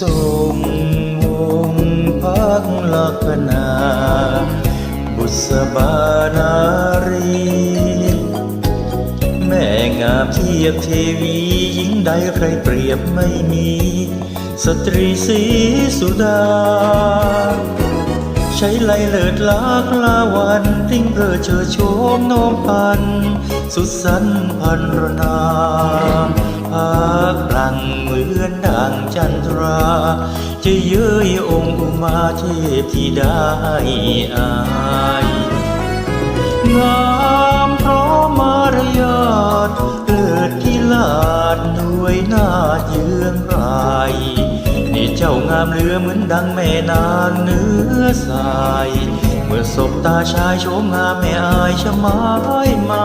ทรงวงพักลักนา บุษบานารี แม่งามเทียบเทวีหญิงใดใครเปรียบไม่มี สตรีสีสุดา ใช้ไหลเลิศลากลาวันติ้งเร่อเชอโชมโนมพัน สุดสันพันรนา รา จะเย้ยองค์อุมาเทพธิดาให้อายงามพร้อมมารยาทเลิศกิลาดด้วยหน้าเยืองรายนี่เจ้างามเหลือเหมือนดังแม่นางเนื้อสาย เมื่อสบตาชายโฉมงามแม่อายชะไมายมา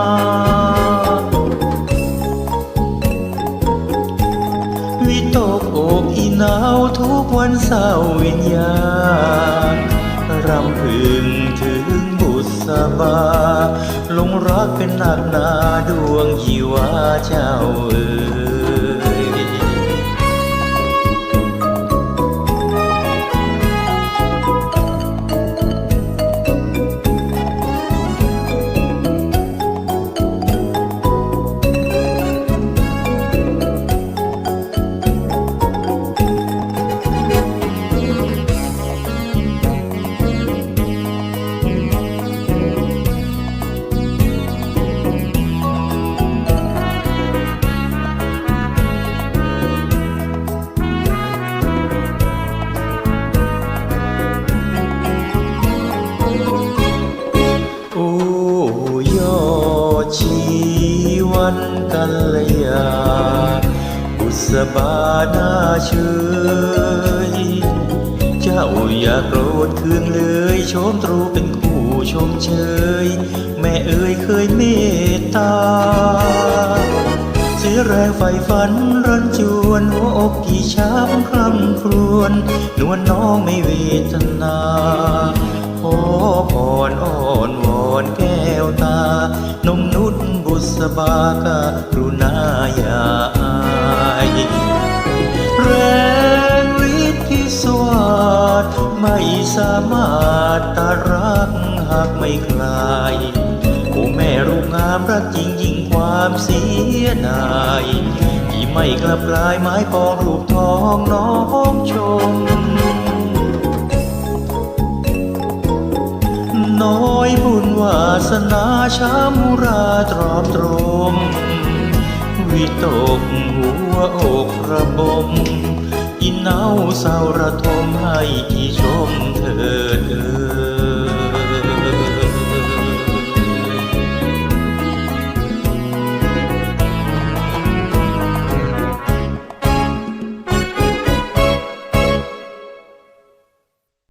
ตกอกอีหนาวทุกวันเศร้าวิญญาณรำพึงถึงบุษบาลงรักเป็นหนักหนาดวงยีวาเจ้าเอ๋ย ยอชีวันกัลยาบุษบานาเชยเจ้าอย่าโกรธเคืองเลยชมตรูเป็นคู่ชมเชย แม่เอ่ยเคยเมตตาเสียแรงไฟฝันรันจวนหัวอกพี่ช้ำคร่ำครวญนวลน้องไม่เวทนา บุษบากรุณาอย่าอายแรงฤทธิ์พิสวาสไม่สามารถตารักหากไม่คลายโอ้แม่รูปงามรักจริงยิ่งความเสียดายที่ไม่กลับกลายไม้ปองรูปทองน้องชม สนาชามุราตรอมตรม วิตกหัวอกระบม อินเนาเศร้าระทมให้ที่ชมเธอเอ่ย